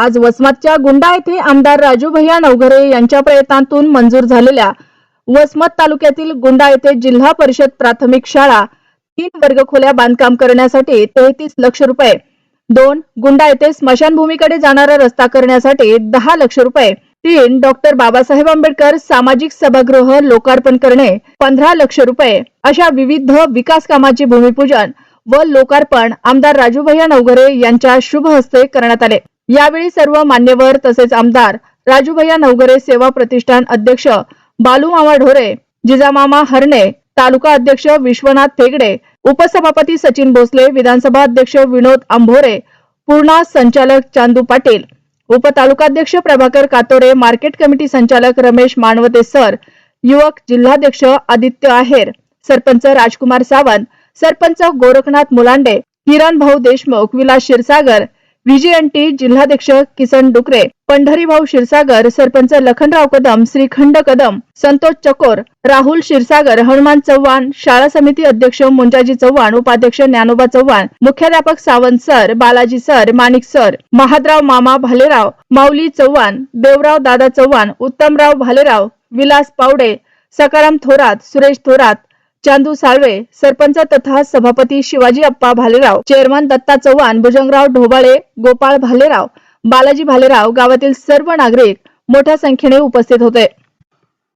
आज वसमतच्या गुंडा येथे आमदार राजू भैया नवघरे यांच्या प्रयत्नातून मंजूर झालेल्या वसमत तालुक्यातील गुंडा येथे जिल्हा परिषद प्राथमिक शाळा तीन वर्गखोल्या बांधकाम करण्यासाठी तेहतीस लक्ष रुपये दोन गुंडा येथे स्मशानभूमीकडे जाणारा रस्ता करण्यासाठी दहा लक्ष रुपये तीन डॉक्टर बाबासाहेब आंबेडकर सामाजिक सभागृह लोकार्पण करणे पंधरा लक्ष रुपये अशा विविध विकास कामाचे भूमिपूजन व लोकार्पण आमदार राजूभैया नवघरे यांच्या शुभ हस्ते करण्यात आले. यावेळी सर्व मान्यवर तसेच आमदार राजूभैया नवघरे सेवा प्रतिष्ठान अध्यक्ष बालूमामा ढोरे जिजामामा हरणे तालुका अध्यक्ष विश्वनाथ थेगडे उपसभापती सचिन भोसले विधानसभा अध्यक्ष विनोद आंभोरे पूर्णा संचालक चांदू पाटील उपतालुकाध्यक्ष प्रभाकर कातोरे मार्केट कमिटी संचालक रमेश मानवते सर युवक जिल्हाध्यक्ष आदित्य आहेर सरपंच राजकुमार सावंत सरपंच गोरखनाथ मुलांडे किरण भाऊ देशमुख विलास क्षीरसागर व्हीजीएनटी जिल्हाध्यक्ष किसन डुकरे पंढरी भाऊ क्षीरसागर सरपंच लखनराव कदम श्रीखंड कदम संतोष चकोर राहुल क्षीरसागर हनुमान चव्हाण शाळा समिती अध्यक्ष मुंजाजी चव्हाण उपाध्यक्ष ज्ञानोबा चव्हाण मुख्याध्यापक Sawant sir Balaji sir Manik sir Mahadrao मामा भालेराव माऊली चव्हाण देवराव दादा चव्हाण उत्तमराव भालेराव विलास पावडे सकाराम थोरात सुरेश थोरात चांदू साळवे सरपंच तथा सभापती शिवाजी अप्पा भालेराव चेअरमन दत्ता चव्हाण भुजंगराव ढोबाळे गोपाळ भालेराव बालाजी भालेराव गावातील सर्व नागरिक मोठ्या संख्येने उपस्थित होते.